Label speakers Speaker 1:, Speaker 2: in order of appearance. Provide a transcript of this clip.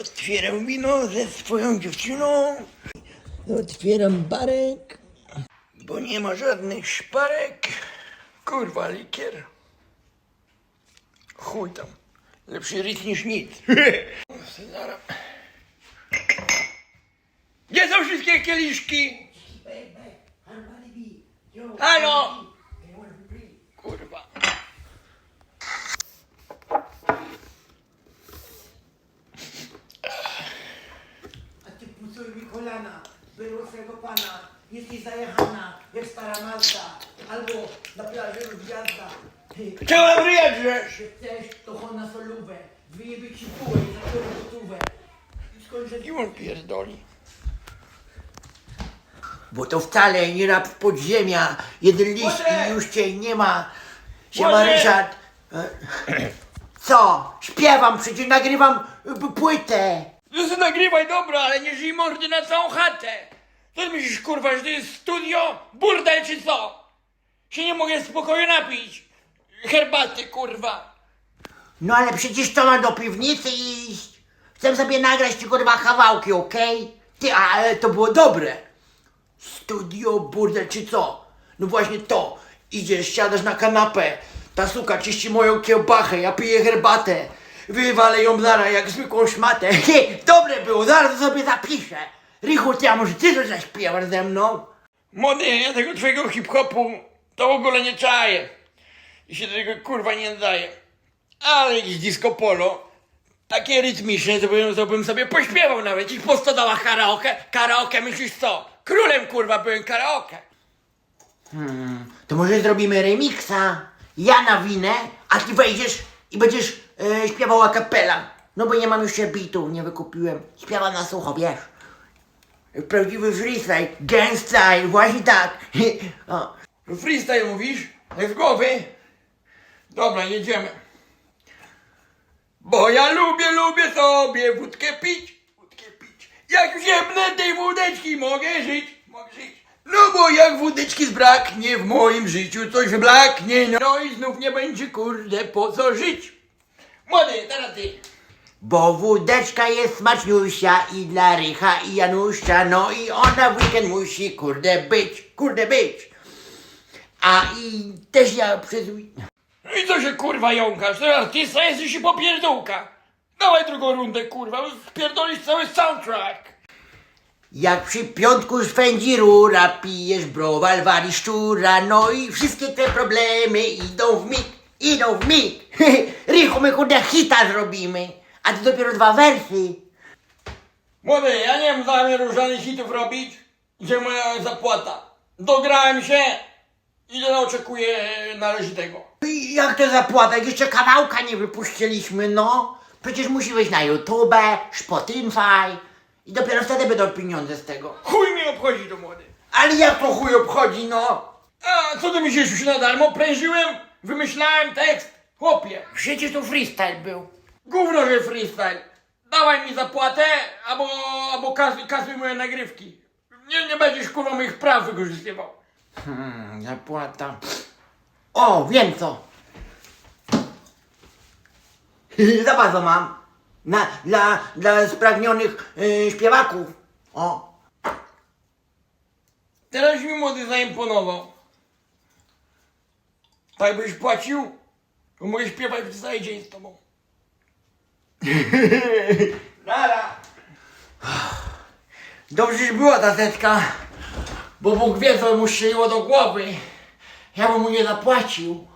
Speaker 1: Otwieram wino ze swoją dziewczyną. Otwieram barek, bo nie ma żadnych szparek. Kurwa, likier. Chuj tam. Lepszy ryc niż nic. Zaraz. Gdzie są wszystkie kieliszki? Halo! Kurwa.
Speaker 2: A ty było swego pana, jesteś zajechana, jak stara Mazda, albo na plaży
Speaker 1: drzesz?
Speaker 2: jak chcesz, to chodź na solówę, wyjebie ci półę i za którą gotówę. I skończę
Speaker 1: I on pierdoli.
Speaker 3: Bo to wcale nie rap podziemia, jeden
Speaker 1: Młody!
Speaker 3: i już cię nie ma. Siema
Speaker 1: Młody!
Speaker 3: Ryszard. E, Co? Śpiewam, przecież nagrywam y, płytę.
Speaker 1: No to nagrywaj dobro, ale nie żyj mordy na całą chatę. Ty myślisz, kurwa, że to jest studio? Burdel czy co? Się nie mogę spokojnie napić. Herbaty, kurwa.
Speaker 3: No ale przecież to ma do piwnicy iść. Chcę sobie nagrać ci kurwa kawałki, okej? Ty, ale to było dobre. Studio, burdel czy co? No właśnie to. Idziesz, siadasz na kanapę. Ta suka czyści moją kiełbachę, ja piję herbatę. Wywalę ją zara jak zwykłą szmatę. He, dobre było, zaraz sobie zapiszę. Rychu, ty, a może ty że zaśpiewasz ze mną?
Speaker 1: Młody, ja tego twojego hip-hopu to w ogóle nie czaję. I się do tego kurwa nie nadaje. Ale jakiś disco polo, takie rytmiczne, to bym, to bym sobie pośpiewał nawet. I po sto dała karaoke. Karaoke, myślisz co? Królem kurwa byłem karaoke.
Speaker 3: To może zrobimy remiksa. Ja nawinę, a ty wejdziesz i będziesz e, śpiewał a cappella. No bo nie mam już się bitu, nie wykupiłem. Śpiewam na sucho, wiesz. Prawdziwy freestyle, gang style, właśnie tak. o.
Speaker 1: Freestyle mówisz? Z głowy? Dobra, jedziemy. Bo ja lubię, lubię sobie wódkę pić, wódkę pić. Jak wziębnę tej wódeczki, mogę żyć, mogę żyć. No bo jak wódeczki zbraknie w moim życiu, coś blaknie, no i znów nie będzie kurde po co żyć. Młody, teraz ty.
Speaker 3: Bo wódeczka jest smaczniusia i dla Rycha i Janusza, no i ona w weekend musi kurde być, kurde być. A i też ja przez...
Speaker 1: No i co się kurwa jąkasz? Teraz ty jesteś i popierdółka. Dawaj drugą rundę kurwa, spierdolisz cały soundtrack.
Speaker 3: Jak przy piątku swędzi rura, pijesz browar, wali szczura, no i wszystkie te problemy idą w mig, idą w mig. Rychu, my kurde hita zrobimy, a ty dopiero dwa wersy.
Speaker 1: Młody, ja nie mam zamiaru żadnych hitów robić. Gdzie moja zapłata? Dograłem się i nie oczekuję należytego.
Speaker 3: I Jak to zapłata, jak jeszcze kawałka nie wypuściliśmy, no. Przecież musi wejść na YouTube, Spotify i dopiero wtedy będą pieniądze z tego.
Speaker 1: Chuj mi obchodzi to młody.
Speaker 3: Ale jak to chuj obchodzi, no?
Speaker 1: A co ty myślisz, już na darmo prężyłem? Wymyślałem tekst. Chłopie,
Speaker 3: Przecież to freestyle był.
Speaker 1: gówno, że freestyle. Dawaj mi zapłatę, albo, albo kasuj, kasuj moje nagrywki. Nie, nie będziesz kurwa moich praw wykorzystywał.
Speaker 3: Hmm, zapłata. O, wiem co. Zobacz co mam. Na, dla, dla spragnionych y, śpiewaków. O.
Speaker 1: Teraz mi młody zaimponował. Tak byś płacił, to mogę śpiewać cały dzień z tobą. Nara.
Speaker 3: Dobrze, że była ta setka. Bo Bóg wie, co mu strzeliło do głowy. Ja bym mu nie zapłacił.